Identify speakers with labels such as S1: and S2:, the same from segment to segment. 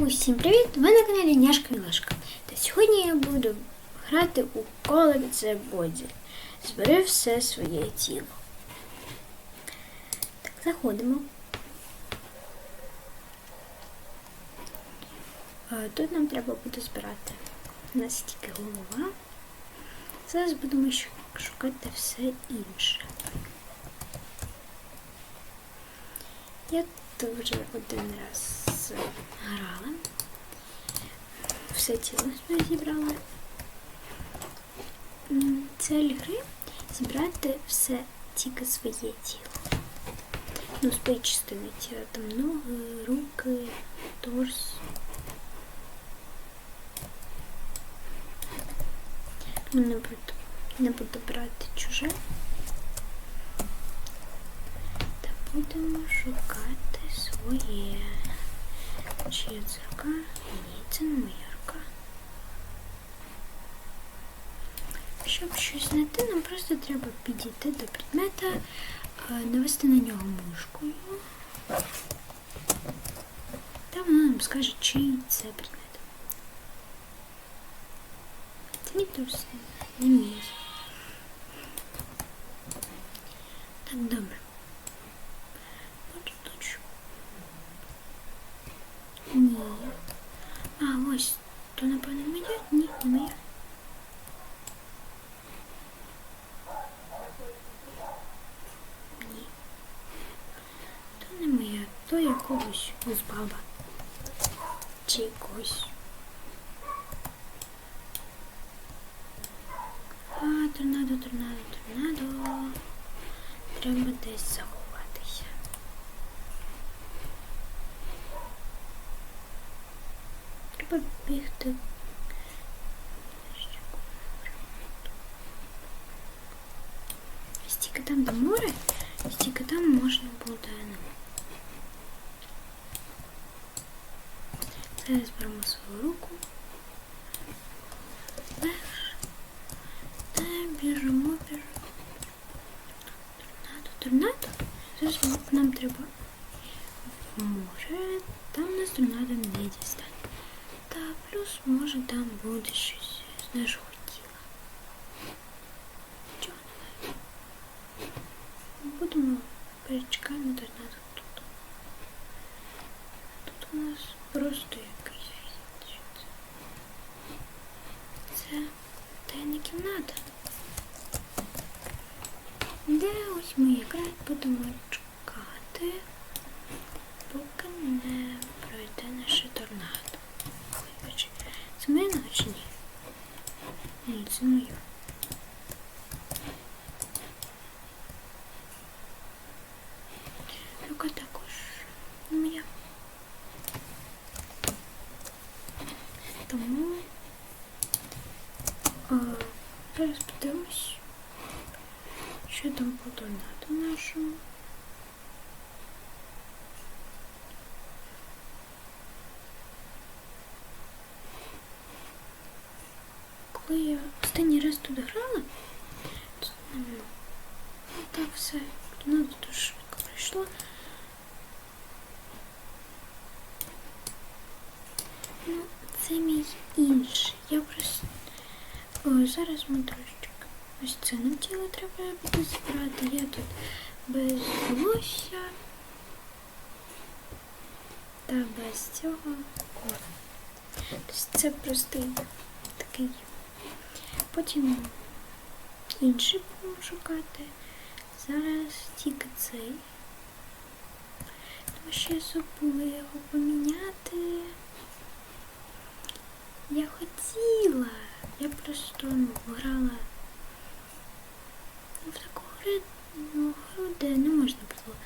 S1: Усім привіт! Ви на каналі Няшка Мілашка. Та сьогодні я буду грати у коло це Боді. Збери все своє тіло. Так, заходимо. А, Тут нам треба буде збирати. У нас тільки голова. Зараз будемо шукати все інше. Я тут вже один раз грала. Все тіло собі зібрала. М, Цель гри зібрати все тільки своє тіло. Ну, свої частини тіла. Там ноги, руки, торс. Ну, Не буду, не буду брати чуже. Та будемо шукати своє. Чия це рука? Ні, це не моя рука. Щоб щось знайти, нам просто треба підійти до предмета, е, навести на нього мишкою. Та воно нам скаже, чий це предмет. Це ніхто все не мій. то якогось з баба. Чи якогось. А, торнадо, торнадо, торнадо. Треба десь заховатися. Треба бігти. Стільки там до моря, стільки там можна буде. Зараз беремо свою руку. Вверх. Та біжимо, біжимо. Торнадо, торнадо. Зараз нам треба в море. Там нас торнадо не дістане. Та плюс може там буде щось з нашого тіла. Чого немає? Будемо перечекаємо торнадо тут. Тут у нас просто кімната. Де ось ми якраз будемо чекати, поки не пройде наше торнадо. Вибач, це моя нога чи ні? Ні, це моя. Рука також моя. Тому а, зараз подивимось, що там по торнадо нашому. Коли я останній раз тут грала, то ну, ну, так все торнадо дуже швидко пройшло. Ну, це мій інший. Я просто Ой, зараз ми трошечки. Ось це нам тіло треба буде збирати. Я тут без волосся та без цього. Тобто це простий такий. Потім інший будемо шукати. Зараз тільки цей. Тому що я забула його поміняти. Я хотіла. Я просто ну, грала в таку гри, ну, гру, де не можна було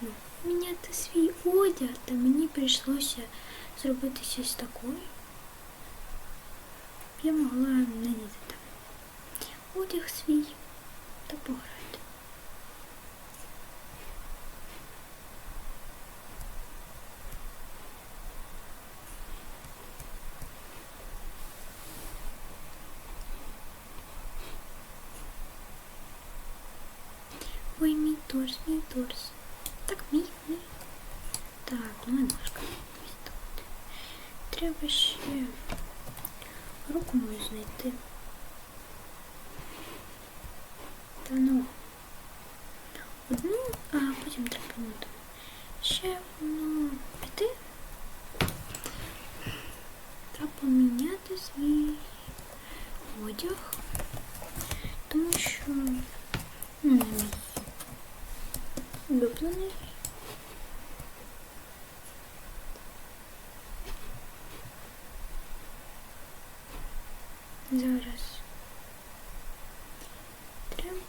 S1: ну, міняти свій одяг, та мені прийшлося зробити щось таке. Я могла надіти там одяг свій та пограти. Ой, мій торс, мій торс. Так, мій, мій. Так, ну і ножка. Треба ще руку мою знайти. Та ну. Одну, а потім треба ну, ще одну піти та поміняти свій одяг, тому що ну, улюблений. Зараз.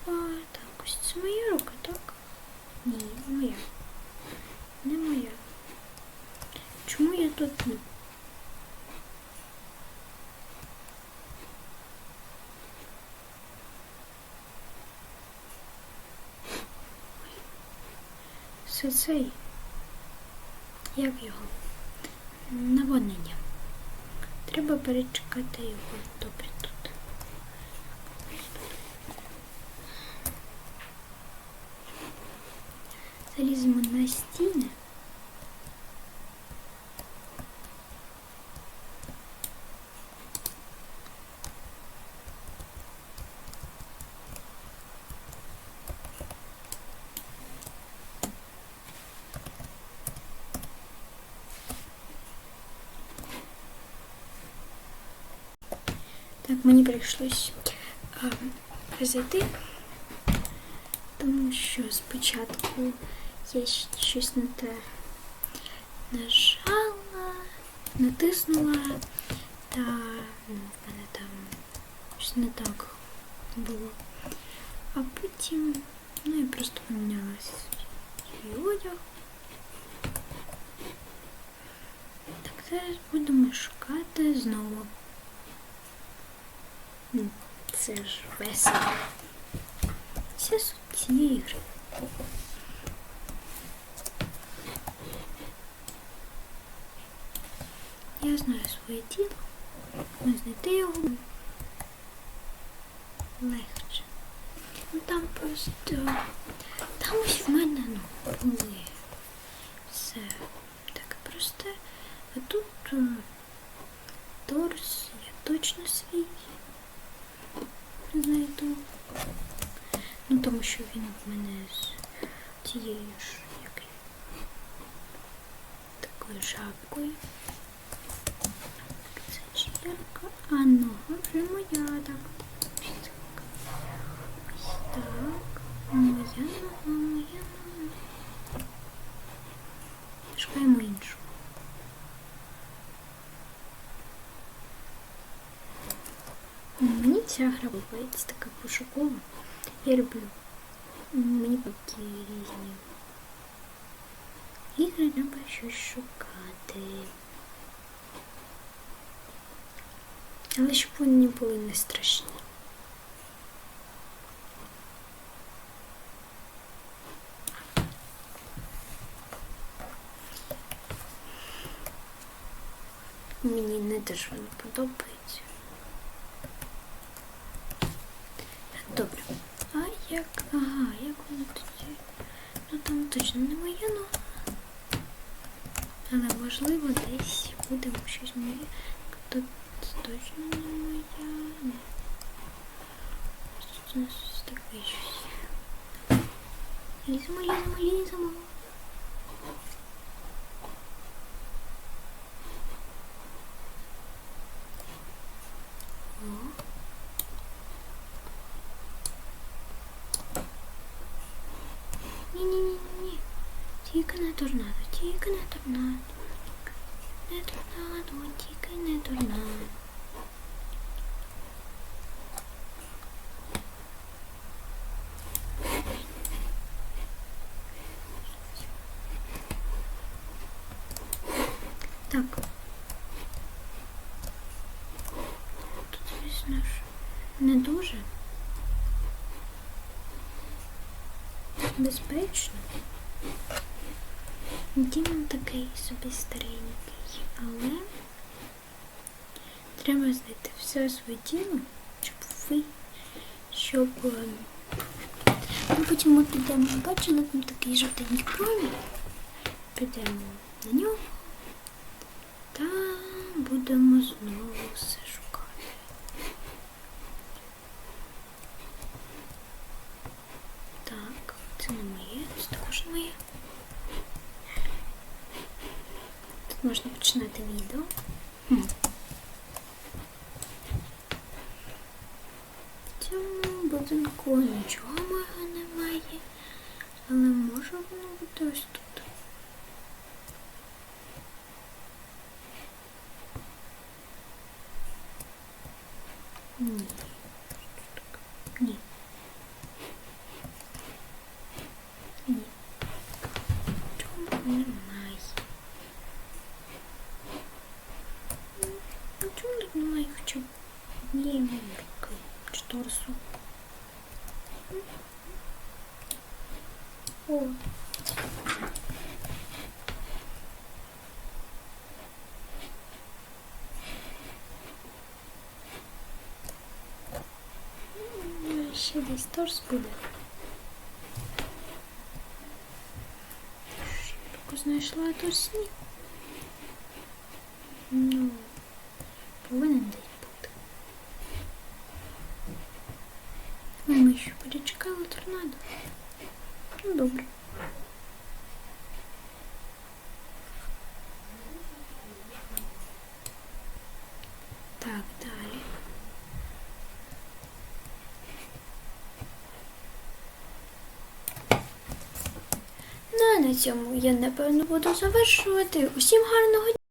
S1: Треба. Так, ось це моя рука, так? Ні, не моя. Не моя. Чому я тут? Ну? Все цей. Як його? Наводнення. Треба перечекати його добре Заліземо на стіни. Так, мені прийшлось а, зайти, тому що спочатку я щось не те нажала, натиснула, та ну, в мене там щось не так було. А потім, ну, я просто поміняла свій одяг. Так, зараз будемо шукати знову. Ну, Це ж весело. Це суть цієї ігри. Я знаю своє тіло, але знайти його легше. Ну там просто там ось в мене ну, були все таке просте. А тут е, торс я точно свій знайду. Ну тому що він в мене з тією ж такою шапкою. Це а нога вже моя так. Ось так. Моя нога, моя нога. Шукаємо іншу. Мені ця гра подобається така пошукова. Я люблю. Мені такі різні. Ігри треба щось шукати. Але щоб вони були не страшні. Мені не дуже вони подобаються. Добре. А як. Ага, як воно тоді? Ну там точно не моє, ну. Але можливо десь буде щось моє. Тут точно не моя. Ні. Тут у нас таке щось. Ліземо, ліземо, ліземо. О. Ні-ні-ні-ні. Тільки не торнадо, тільки не торнадо. Не торнадо, тільки не торнадо. Не дуже. безпечно. Дім такий собі старенький, але треба знайти все своє тіло, щоб ви, щоб е, ну, потім ми підемо, бачили, там такий жовтенький промінь, підемо на нього та будемо знову все шукати. Так, це не моє, моє. Тут можна починати відео. В цьому будинку нічого моєго немає, але може воно бути ось тут. Ні. Ні. Чому немає? А чому тут немає хоча б однієї руки чи торсу? О. Ну, Ще десь торс буде. Шибко знайшла торс ні. Ну, повинен десь бути. Ну, ми ще перечекали торнадо. Ну, добре. Так, далі. Ну, а цьому я напевно буду завершувати. Усім гарного дня!